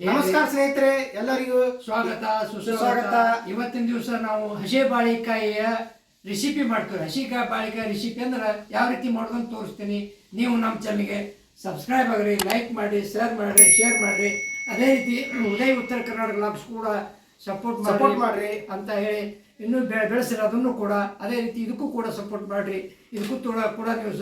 ನಮಸ್ಕಾರ ಸ್ನೇಹಿತರೆ ಎಲ್ಲರಿಗೂ ಸ್ವಾಗತ ಸುಸ್ವಾಗತ. ಇವತ್ತಿನ ದಿವಸ ನಾವು ಹಸಿ ಬಾಳಿಕಾಯಿಯ ರೆಸಿಪಿ ಮಾಡ್ತೀವಿ. ಹಸಿಕಾಯಿ ಬಾಳಿಕಾಯಿ ರೆಸಿಪಿ ಅಂದ್ರೆ ಯಾವ ರೀತಿ ಮಾಡ್ಕೊಂಡು ಅಂತ ತೋರಿಸ್ತೀನಿ ನೀವು ನಮ್ಮ ಚಾನಲ್ಗೆ ಸಬ್ಸ್ಕ್ರೈಬ್ ಆಗ್ರಿ ಲೈಕ್ ಮಾಡಿ ಶೇರ್ ಮಾಡ್ರಿ ಶೇರ್ ಮಾಡ್ರಿ. ಅದೇ ರೀತಿ ಉದಯ ಉತ್ತರ ಕರ್ನಾಟಕ ಲಾಬ್ಸ್ ಕೂಡ ಸಪೋರ್ಟ್ ಸಪೋರ್ಟ್ ಮಾಡ್ರಿ. ಅಂತ ಹೇಳಿ ಇನ್ನೂ ಬೆ- ಬೆಳೆಸಿರಿ ಅದನ್ನು ಕೂಡ ಅದೇ ರೀತಿ ಇದಕ್ಕೂ ಕೂಡ ಸಪೋರ್ಟ್ ಮಾಡ್ರಿ. ಇದಕ್ಕೂ ಕೂಡ ಕೂಡ ನೀವು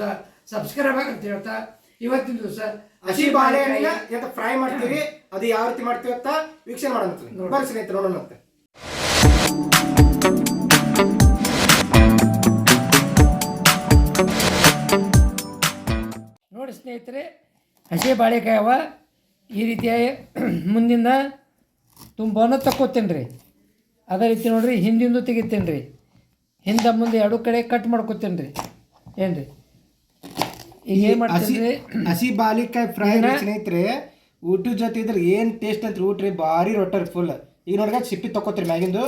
ಸಬ್ಸ್ಕ್ರೈಬ್ ಆಗಿ ಅಂತ ಹೇಳ್ತಾ ಇವತ್ತಿನ ದಿವಸ ಹಸಿ ಬಾಳೆಹಣ್ಣಿನ ಎಂತ ಫ್ರೈ ಮಾಡ್ತೀವಿ. ಅದು ಯಾವ ರೀತಿ ಮಾಡ್ತೀವಿ ಅಂತ ವೀಕ್ಷಣೆ ಮಾಡೋಣ ಬರ್ರಿ ಸ್ನೇಹಿತರು ನೋಡೋಣ ಅಂತ ನೋಡಿ ಸ್ನೇಹಿತರೆ ಹಸಿ ಬಾಳೆಕಾಯಿ ಅವ ಈ ರೀತಿಯಾಗಿ ಮುಂದಿನ ತುಂಬಾನು ತಕ್ಕೋತೇನೆ ರೀ ಅದೇ ರೀತಿ ನೋಡಿರಿ ಹಿಂದಿಂದು ತೆಗಿತೇನೆ ರೀ ಹಿಂದೆ ಮುಂದೆ ಎರಡು ಕಡೆ ಕಟ್ ಮಾಡ್ಕೋತೇನೆ ರೀ ಏನು ರೀ ಈಗ ಏನು ಹಸಿ ಹಸಿ ಬಾಲಿಕಾಯಿ ಫ್ರೈ ಸ್ನೇಹಿತರೆ ಊಟದ ಜೊತೆ ಇದ್ರೆ ಏನ್ ಟೇಸ್ಟ್ ಅಂತ ಊಟ್ರಿ ರೀ ಭಾರಿ ರೊಟ್ಟರಿ ಫುಲ್ ಈಗ ನೋಡ್ರಿ ಸಿಪ್ಪಿ ತಕೋತೀರಿ ಮ್ಯಾಗಿಂದು.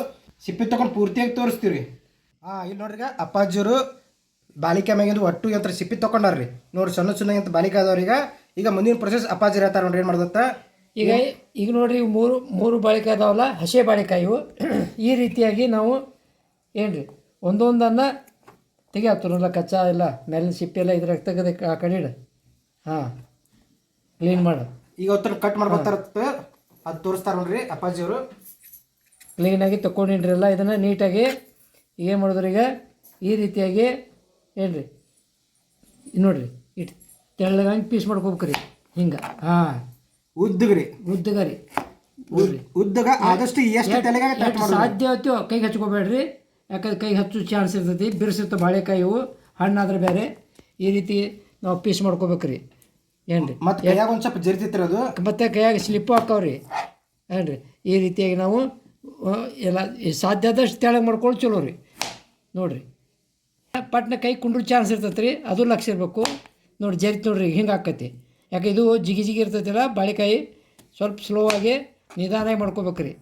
ಸಿಪ್ಪಿ ತಗೊಂಡು ಪೂರ್ತಿಯಾಗಿ ತೋರಿಸ್ತೀವಿ ಹಾ ಇಲ್ಲಿ ನೋಡ್ರಿ ಅಪ್ಪಾಜಿಯವರು ಬಾಲಿಕಾಯಿ ಮ್ಯಾಗಿಂದು ಒಟ್ಟು ಅಂತ ಸಿಪ್ಪಿ ತಕೊಂಡಾರ್ರಿ ನೋಡ್ರಿ ಸಣ್ಣ ಸಣ್ಣ ಅಂತ ಬಾಲಿಕಾಯಿ ಅದಾವ್ರಿ ಈಗ. ಮುಂದಿನ ಪ್ರೊಸೆಸ್ ಅಪ್ಪಾಜಿ ಹೇಳ್ತಾರ ನೋಡ್ರಿ ಏನು ಮಾಡ್ದತ್ತ ಈಗ ಈಗ ನೋಡ್ರಿ ಇವು ಮೂರು ಮೂರು ಬಾಳಿಕೆ ಅದಾವಲ್ಲ ಹಸೆ ಬಾಳಿಕಾಯಿ ಇವು. ಈ ರೀತಿಯಾಗಿ ನಾವು ಏನು ರೀ ಒಂದೊಂದನ್ನು ಆಗ್ತಾರಲ್ಲ ಕಚ್ಚಾ ಎಲ್ಲ ಮೇಲಿನ ಸಿಪ್ಪೆ ಎಲ್ಲ ಇದ್ರಾಗ ತೆಗೆದು ಆ ಕಡೆ ಇಡು. ಹಾಂ ಕ್ಲೀನ್ ಮಾಡು. ಈಗ ಹೊತ್ತು ಕಟ್ ಮಾಡ್ಕೊತಾರ ಅದು ತೋರಿಸ್ತಾರ ನೋಡ್ರಿ ಅಪ್ಪಾಜಿಯವರು ಕ್ಲೀನಾಗಿ ಎಲ್ಲ. ಇದನ್ನು ನೀಟಾಗಿ ಏನು ಮಾಡಿದ್ರು ಈಗ? ಈ ರೀತಿಯಾಗಿ ಏನು ರೀ ನೋಡ್ರಿ ಇಟ್ಟು ತೆಳ್ಳಗಾಗಿ ಪೀಸ್ ಮಾಡ್ಕೋಬೇಕ್ರಿ. ಹಿಂಗೆ. ಹಾಂ. ಉದ್ದಗ್ರಿ. ಉದ್ದಗ ರೀ ಉದ್ದಗ ಆದಷ್ಟು ಎಷ್ಟು ಸಾಧ್ಯ ಆಯ್ತು ಕೈಗೆ ಹಚ್ಕೋಬೇಡ್ರಿ. ಯಾಕಂದ್ರೆ ಕೈಗೆ ಹಚ್ಚು ಚಾನ್ಸ್ ಇರ್ತೈತಿ. ಬಿರ್ಸಿರ್ತಾವೆ ಬಾಳೆಕಾಯಿ ಇವು ಹಣ್ಣಾದ್ರೆ ಬೇರೆ. ಈ ರೀತಿ ನಾವು ಪೀಸ್ ಮಾಡ್ಕೋಬೇಕ್ರಿ. ಏನು ರೀ ಮತ್ತೆ ಕೈಯಾಗ ಒಂದು ಸ್ವಲ್ಪ ಜರಿತಿತ್ರಿ ಅದು. ಮತ್ತು ಕೈಯಾಗ ಸ್ಲಿಪ್ಪು ಹಾಕವ್ರಿ. ಏನು ರೀ ಈ ರೀತಿಯಾಗಿ ನಾವು ಎಲ್ಲ ಸಾಧ್ಯ ಆದಷ್ಟು ತೆಳಗೆ ಮಾಡ್ಕೊಂಡು ಚಲೋ ರೀ. ನೋಡಿರಿ. ಪಟ್ನ ಕೈ ಕುಂಡ್ರ ಚಾನ್ಸ್ ಇರ್ತೈತೆ ರೀ ಅದು ಲಕ್ಷ ಇರಬೇಕು. ನೋಡಿ ಜರಿತು ನೋಡ್ರಿ ಹಿಂಗೆ ಹಾಕತಿ ಯಾಕೆ ಇದು ಜಿಗಿ ಜಿಗಿ ಇರ್ತೈತಿಲ್ಲ ಬಾಳೆಕಾಯಿ ಸ್ವಲ್ಪ ಸ್ಲೋ ಆಗಿ ನಿಧಾನಾಗಿ ಮಾಡ್ಕೋಬೇಕ್ರಿ.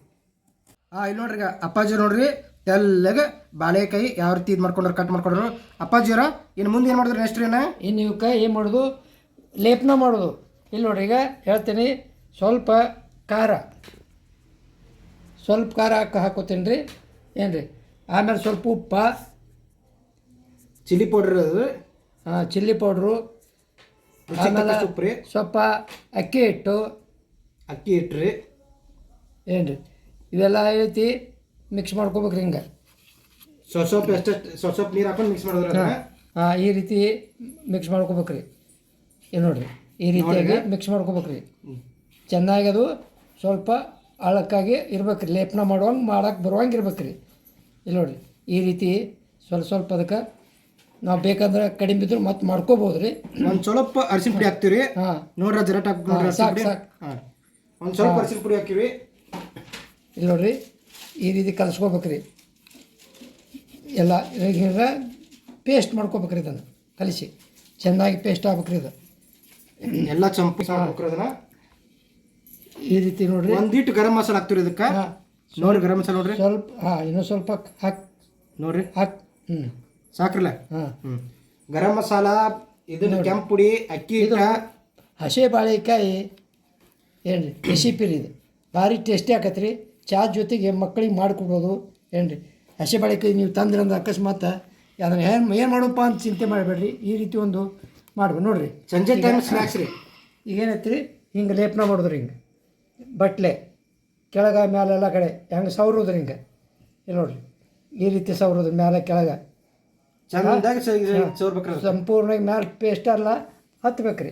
ಹಾಂ ಇಲ್ಲಿ ನೋಡ್ರಿ ಅಪ್ಪಾಜಿ ನೋಡ್ರಿ. ತೆಲ್ಲಗೆ ಬಾಳೆಕಾಯಿ ಯಾವ ರೀತಿ ಇದು ಮಾಡ್ಕೊಂಡ್ರು ಕಟ್ ಮಾಡ್ಕೊಂಡ್ರು. ಅಪ್ಪಾಜಿಯರ ಇನ್ನು ಮುಂದೆ ಏನು ಮಾಡಿದ್ರು ನೆಕ್ಸ್ಟ್ ಏನ? ಇನ್ನು ಇವಕ್ಕೆ ಏನು ಮಾಡೋದು? ಲೇಪನ ಮಾಡೋದು. ಇಲ್ಲಿ ನೋಡ್ರಿ ಈಗ ಹೇಳ್ತೀನಿ ಸ್ವಲ್ಪ ಖಾರ. ಸ್ವಲ್ಪ ಖಾರ ಹಾಕಿ ಹಾಕೋತೀನಿ ರೀ ಏನು ರೀ ಆಮೇಲೆ ಸ್ವಲ್ಪ ಉಪ್ಪ. ಚಿಲ್ಲಿ ಪೌಡ್ರ್ ಅದು? Chilli powder. ಆಮೇಲೆ ಸೊಪ್ಪು ಉಪ್ಪು ರೀ. ಸ್ವಲ್ಪ ಅಕ್ಕಿ ಹಿಟ್ಟು. ಅಕ್ಕಿ ಇಟ್ರಿ ಏನು ರೀ ಇವೆಲ್ಲ ಐತಿ ಮಿಕ್ಸ್ ಮಾಡ್ಕೋಬೇಕ್ರಿ ಹಿಂಗೆ. ಸ್ವಲ್ಪ ಸ್ವಲ್ಪ ಸೊಸೊಪ್ಪು ಸ್ವಲ್ಪ ಸ್ವಲ್ಪ ನೀರು ಹಾಕೊಂಡು ಮಿಕ್ಸ್ ಮಾಡಿದ್ರೆ ಹಾಂ ಈ ರೀತಿ ಮಿಕ್ಸ್ ಮಾಡ್ಕೋಬೇಕ್ರಿ. ಇಲ್ಲಿ ನೋಡಿರಿ ಈ ರೀತಿಯಾಗಿ ಮಿಕ್ಸ್ ಮಾಡ್ಕೋಬೇಕ್ರಿ. ಚೆನ್ನಾಗಿ ಅದು ಸ್ವಲ್ಪ ಆಳಕ್ಕಾಗಿ ಇರ್ಬೇಕ್ರಿ ಲೇಪನ ಮಾಡುವಂಗೆ ಮಾಡೋಕ್ಕೆ ಬರುವಂಗೆ ಇರ್ಬೇಕ್ರಿ. ಇಲ್ಲಿ ನೋಡಿರಿ ಈ ರೀತಿ ಸ್ವಲ್ಪ ಸ್ವಲ್ಪ ಅದಕ್ಕೆ ನಾವು ಬೇಕಂದ್ರೆ ಕಡಿಮೆ ಬಿದ್ದರೂ ಮತ್ತೆ ಮಾಡ್ಕೋಬೋದು ರೀ ಒಂದು ಸ್ವಲ್ಪ ಅರಿಶಿನ ಪುಡಿ ಹಾಕ್ತೀವಿ ಹಾಂ. ನೋಡ್ರಿ ಜರಟ್ ಹಾಕಿ ಸಾಕು ಸಾಕು. ಹಾಂ. ಒಂದು ಸ್ವಲ್ಪ ಅರಿಶಿನ ಪುಡಿ ಹಾಕಿವಿ ಇಲ್ಲಿ ನೋಡ್ರಿ ಈ ರೀತಿ ಕಲಿಸ್ಕೋಬೇಕ್ರಿ. ಎಲ್ಲ ಈಗ ಪೇಸ್ಟ್ ಮಾಡ್ಕೋಬೇಕ್ರಿ ಇದನ್ನು ಕಲಿಸಿ. ಚೆನ್ನಾಗಿ ಪೇಸ್ಟ್ ಆಗ್ಬೇಕ್ರಿ ಇದು. ಎಲ್ಲ ಚಂಪು ಅದನ್ನ. ಈ ರೀತಿ ನೋಡ್ರಿ. ಒಂದಿಟ್ಟು ಗರಂ ಮಸಾಲೆ ಹಾಕ್ತೀರಿ ಇದಕ್ಕೆ. ನೋಡ್ರಿ ಗರಂ ಮಸಾಲೆ ನೋಡ್ರಿ. ಸ್ವಲ್ಪ ಹಾಂ ಇನ್ನೂ ಸ್ವಲ್ಪ ಹಾಕಿ. ನೋಡ್ರಿ. ಹಾಕಿ. ಹ್ಞೂ ಸಾಕ್ರಲ್ಲ? ಹಾಂ. ಹ್ಞೂ ಗರಂ ಮಸಾಲ ಇದನ್ನ ಕೆಂಪು ಪುಡಿ ಅಕ್ಕಿ ಇದು ಹಸಿ ಹಸೆ ಬಾಳೆಕಾಯಿ ಏನು ರೀ ರೆಸಿಪಿ ರೀ ಇದು. ಭಾರಿ ಟೇಸ್ಟಿ ಆಕತ್ರಿ ಚಾ ಜೊತೆಗೆ ಮಕ್ಕಳಿಗೆ ಮಾಡಿಕೊಡೋದು. ಏನು ರೀ ಹಸೆ ಬಾಳೆಕಾಯಿ ನೀವು ತಂದ್ರಂದ್ರೆ ಅಕಸ್ಮಾತ್ ಅದನ್ನು ಏನು ಏನು ಮಾಡೋಪ್ಪ ಅಂತ ಚಿಂತೆ ಮಾಡಬೇಡ್ರಿ. ಈ ರೀತಿ ಒಂದು ಮಾಡ್ಬೋದು ನೋಡಿರಿ ಸಂಜೆ ಟೈಮ್ ಸ್ನ್ಯಾಕ್ಸ್ ರೀ. ಈಗ ಏನೈತೆ ರೀ ಹಿಂಗೆ ಲೇಪನ ಮಾಡೋದ್ರಿ ಹಿಂಗೆ. ಬಟ್ಲೆ ಕೆಳಗೆ ಮ್ಯಾಲೆಲ್ಲ ಕಡೆ ಹೆಂಗೆ ಸವ್ರೋದ್ರಿ ಹಿಂಗೆ. ಇಲ್ಲಿ ನೋಡಿರಿ ಈ ರೀತಿ ಸವ್ರೋದು ಮ್ಯಾಲೆ ಕೆಳಗೆ. ಸಂಪೂರ್ಣವಾಗಿ ಮ್ಯಾಲೆ ಪೇಸ್ಟ್ ಅಲ್ಲ ಹತ್ಬೇಕು ರೀ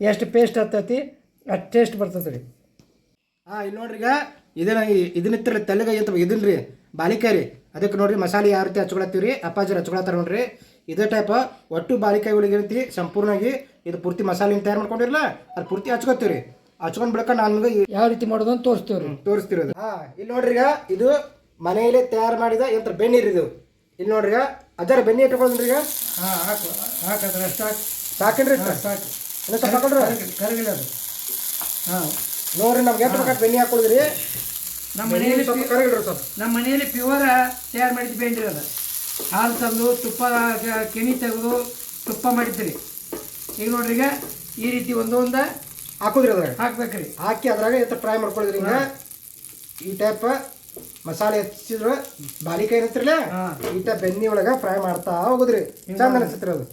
ಎಷ್ಟು ಪೇಸ್ಟ್ ಹತ್ತೈತಿ ಅಷ್ಟು ಟೇಸ್ಟ್ ಬರ್ತೈತೆ ರೀ ಹಾಂ ಇಲ್ಲಿ ನೋಡ್ರಿ ಈಗ ಇದನ್ನ ಇದನ್ನಿತ್ತಲ್ಲ ತಲೆಗೆ ಅಂತ ಇದನ್ನ ರೀ ಬಾಳಿಕಾಯಿ ರೀ. ಅದಕ್ಕೆ ನೋಡ್ರಿ ಮಸಾಲೆ ಯಾವ ರೀತಿ ಹಚ್ಕೊಳತ್ತೀವಿ ರೀ ಅಪ್ಪಾಜಿ ಹಚ್ಕೊಳತ್ತಾರ ನೋಡ್ರಿ. ಇದೇ ಟೈಪ್ ಒಟ್ಟು ಬಾಲಿಕಾಯಿಗಳಿಗೆ ಏನೈತಿ ಸಂಪೂರ್ಣವಾಗಿ ಇದು ಪೂರ್ತಿ ಮಸಾಲೆ ತಯಾರು ಮಾಡ್ಕೊಂಡಿರಲ್ಲ ಅದು ಪೂರ್ತಿ ಹಚ್ಕೊತೀವಿ ರೀ ಹಚ್ಕೊಂಡ್ ಬಿಡಕ ನಾನು ಯಾವ ರೀತಿ ಮಾಡೋದು ಅಂತ ತೋರಿಸ್ತೀವ್ರಿ ರೀ ತೋರಿಸ್ತಿರೋದು ಹಾ ಇಲ್ಲಿ ನೋಡ್ರಿ ಈಗ ಇದು ಮನೆಯಲ್ಲೇ ತಯಾರು ಮಾಡಿದ ಯಂತ್ರ ಬೆನ್ನೀರ್ ಇದು. ಇಲ್ಲಿ ನೋಡ್ರಿ ಅದರ ಬೆನ್ನಿ ಇಟ್ಕೊಂಡ್ರಿ ಈಗ. ಹಾಂ ಹಾಕು ಹಾಕದ್ರೆ ಹಾಕಿ. ಸಾಕೇನ್ರಿ ಸಾಕು ಸಾಕು ಸ್ವಲ್ಪ ಹಾಕೊಂಡ್ರಿ ಕರಗಿಲ್ಲ ಅದು ಹಾಂ. ನೋಡ್ರಿ ನಮ್ಗೆ ಎಷ್ಟು ಬೇಕಾದ್ರೆ ಬೆನ್ನಿ ಹಾಕೊಳಿದ್ರಿ. ನಮ್ಮ ಮನೆಯಲ್ಲಿ ಸ್ವಲ್ಪ ಕರಗಿಡ್ರಿ ಸ್ವಲ್ಪ. ನಮ್ಮ ಮನೆಯಲ್ಲಿ ಪ್ಯೂವರ್ ತಯಾರು ಮಾಡಿದ್ದು ಬೆಣ್ಣೆ ಅದು. ಹಾಲು ತಂದು ತುಪ್ಪ ಕೆಣಿ ಕೆನಿ ತೆಗೆದು ತುಪ್ಪ ಮಾಡಿದ್ರಿ. ಈಗ ನೋಡ್ರಿ ಈಗ ಈ ರೀತಿ ಒಂದೊಂದ ಹಾಕೋದ್ರಿ ಅದ್ರಾಗ. ಹಾಕ್ಬೇಕ್ರಿ. ಹಾಕಿ ಅದ್ರಾಗ ಎತ್ತ ಫ್ರೈ ಮಾಡ್ಕೊಳಿದ್ರಿ ಈಗ ಈ ಟೈಪ್ ಮಸಾಲೆ ಹೆಚ್ಚಿದ್ರು ಬಾಲಿಕಾಯಿ ಏನತ್ರಲ್ಲ ಹಾ. ಈ ಟೈಪ್ ಬೆನ್ನಿ ಒಳಗೆ ಫ್ರೈ ಮಾಡ್ತಾ ಹೋಗುದ್ರಿ. ಚಂದ ಅನ್ಸತ್ರಿ ಅದು.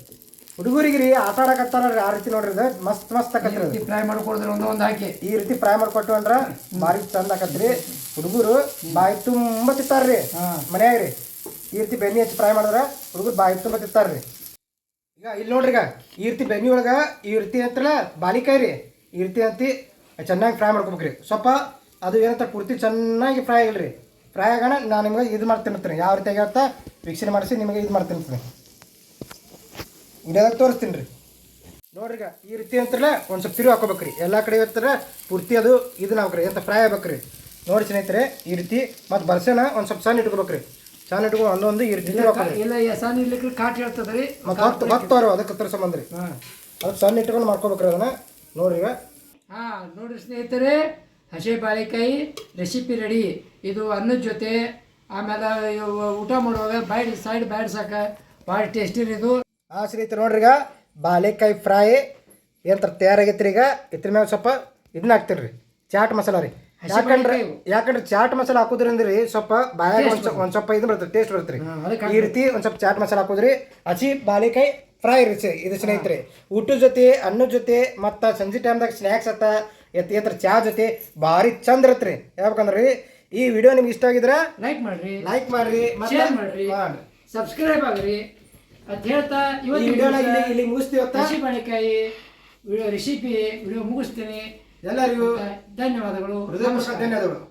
ಹುಡುಗರಿಗೆ ರೀ ಆಟ ಆಡಕತ್ತಾರ ಆ ರೀತಿ ನೋಡ್ರಿ ಇದು. ಮಸ್ತ್ ಮಸ್ತ್ ಆಕತ್ರಿ. ಫ್ರೈ ಮಾಡ್ಕೊಡಿದ್ರೆ ಒಂದು ಒಂದು ಹಾಕಿ ಈ ರೀತಿ ಫ್ರೈ ಮಾಡ್ಕೊಟ್ಟು ಅಂದ್ರ ಭಾರಿ ಚಂದ ಆಕತ್ರಿ. ಹುಡುಗರು ಬಾಯಿ ತುಂಬ ತಿತ್ತಾರ್ರಿ ಹಾ. ಮನ್ಯಾಗ ರೀ. ಈ ರೀತಿ ಬೆನ್ನಿ ಹಚ್ಚಿ ಫ್ರೈ ಮಾಡಿದ್ರ ಹುಡುಗರು ಬಾಯಿ ತುಂಬ ತಿತ್ತಾರ್ರಿ ಈಗ ಇಲ್ಲಿ ನೋಡ್ರಿ ಈಗ ಈ ರೀತಿ ಬೆನ್ನಿ ಒಳಗ ಈ ರೀತಿ ಅಂತಲ್ಲ ಬಾಲಿಕಾಯಿ ರೀ. ಈ ರೀತಿ ಅಂತಿ ಚೆನ್ನಾಗಿ ಫ್ರೈ ಮಾಡ್ಕೊಬೇಕ್ರಿ. ಸ್ವಲ್ಪ ಅದು ಏನಂತ ಪೂರ್ತಿ ಚೆನ್ನಾಗಿ ಫ್ರೈ ಆಗಿಲ್ರಿ. ಫ್ರೈ ಆಗೋಣ ನಾನು ನಿಮಗೆ ಇದು ಮಾಡ್ತೀನಿ ಯಾವ ರೀತಿ ಹೇಳ್ತಾ ವೀಕ್ಷಣೆ ಮಾಡಿಸಿ ನಿಮಗೆ ಇದು ಮಾಡ್ತೀನಿ ವಿಡಿಯೋದಾಗ ತೋರಿಸ್ತೀನಿ ರೀ. ನೋಡ್ರಿಗ ಈಗ ಈ ರೀತಿ ಅಂತಾರಲ್ಲ ಒಂದು ಸ್ವಲ್ಪ ತಿರುವು ಹಾಕೋಬೇಕ್ರಿ. ಎಲ್ಲ ಕಡೆ ಇರ್ತಾರ ಪೂರ್ತಿ ಅದು ಇದನ್ನ ಹಾಕ್ರಿ ಎಂತ ಫ್ರೈ ಆಗ್ಬೇಕ್ರಿ. ನೋಡಿ ಸ್ನೇಹಿತರೆ ಈ ರೀತಿ ಮತ್ತು ಬರ್ಸನ ಒಂದು ಸ್ವಲ್ಪ ಸಣ್ಣ ಇಟ್ಕೋಬೇಕ್ರಿ. ಸಣ್ಣ ಇಟ್ಕೊಂಡು ಅನ್ನೊಂದು ಈ ರೀತಿ ಸಣ್ಣ ಇರ್ಲಿಕ್ಕೆ ಕಾಟ್ ಹೇಳ್ತದ್ರಿ ಮತ್ತು ಹತ್ತು ಅದಕ್ಕೆ ಹತ್ತಿರ ಸಂಬಂಧ ರೀ. ಹಾಂ. ಅದಕ್ಕೆ ಸಣ್ಣ ಇಟ್ಕೊಂಡು ಮಾಡ್ಕೋಬೇಕ್ರಿ ಅದನ್ನ. ನೋಡ್ರಿ ಹಾಂ ನೋಡ್ರಿ ಸ್ನೇಹಿತರೆ ಹಸಿ ಬಾಳೆಕಾಯಿ ರೆಸಿಪಿ ರೆಡಿ ಇದು ಅನ್ನದ ಜೊತೆ ಆಮೇಲೆ ಊಟ ಮಾಡುವಾಗ ಬೈಡ್ ಸೈಡ್ ಬಾಯ್ಡ್ಸಕ ಭಾಳ ಟೇಸ್ಟಿ ಆ ಸ್ನೇಹಿತರೆ ನೋಡ್ರಿ ಈಗ ಬಾಳೆಕಾಯಿ ಫ್ರೈ ಏನಂತಾರೆ ತಯಾರಾಗೈತ್ರಿ ಈಗ. ಇದ್ರ ಮ್ಯಾಗ ಸ್ವಲ್ಪ ಇದನ್ನ ಹಾಕ್ತೀರಿ ರೀ ಚಾಟ್ ಮಸಾಲ ರೀ. ಯಾಕಂದ್ರೆ ಯಾಕಂದ್ರೆ ಚಾಟ್ ಮಸಾಲ ಹಾಕೋದ್ರಿಂದ ರೀ ಸ್ವಲ್ಪ ಬಾಯಾಗ ಒಂದು ಸ್ವಲ್ಪ ಒಂದು ಸ್ವಲ್ಪ ಇದು ಬರ್ತದೆ ಟೇಸ್ಟ್ ಬರುತ್ತೆ ಈ ರೀತಿ ಒಂದ್ ಸ್ವಲ್ಪ ಚಾಟ್ ಮಸಾಲ ಹಾಕೋದ್ರಿ. ಹಸಿ ಬಾಳೆಕಾಯಿ ಫ್ರೈ ರೀ ಇದು ಸ್ನೇಹಿತರೆ. ಊಟದ ಜೊತೆ ಅನ್ನದ ಜೊತೆ ಮತ್ತ ಸಂಜೆ ಟೈಮ್ದಾಗ ಸ್ನ್ಯಾಕ್ಸ್ ಅತ್ತ ಎತ್ ಎತ್ತರ ಚಾ ಜೊತೆ ಭಾರಿ ಚಂದ ಇರತ್ರಿ ಯಾಕಂದ್ರೆ ಈ ವಿಡಿಯೋ ನಿಮ್ಗೆ ಇಷ್ಟ ಆಗಿದ್ರೆ ಲೈಕ್ ಮಾಡ್ರಿ. ಲೈಕ್ ಮಾಡ್ರಿ ಸಬ್ಸ್ಕ್ರೈಬ್ ಆಗ್ರಿ. ಅಂತ ಹೇಳ್ತಾ ಇಲ್ಲಿ ಇವತ್ತು ಇಲ್ಲಿ ಮುಗಿಸ್ತೀವಿ ಬಾಳೆಕಾಯಿ ವಿಡಿಯೋ ರೆಸಿಪಿ ವಿಡಿಯೋ ಮುಗಿಸ್ತೀನಿ. ಎಲ್ಲರಿಗೂ ಧನ್ಯವಾದಗಳು. ಧನ್ಯವಾದಗಳು.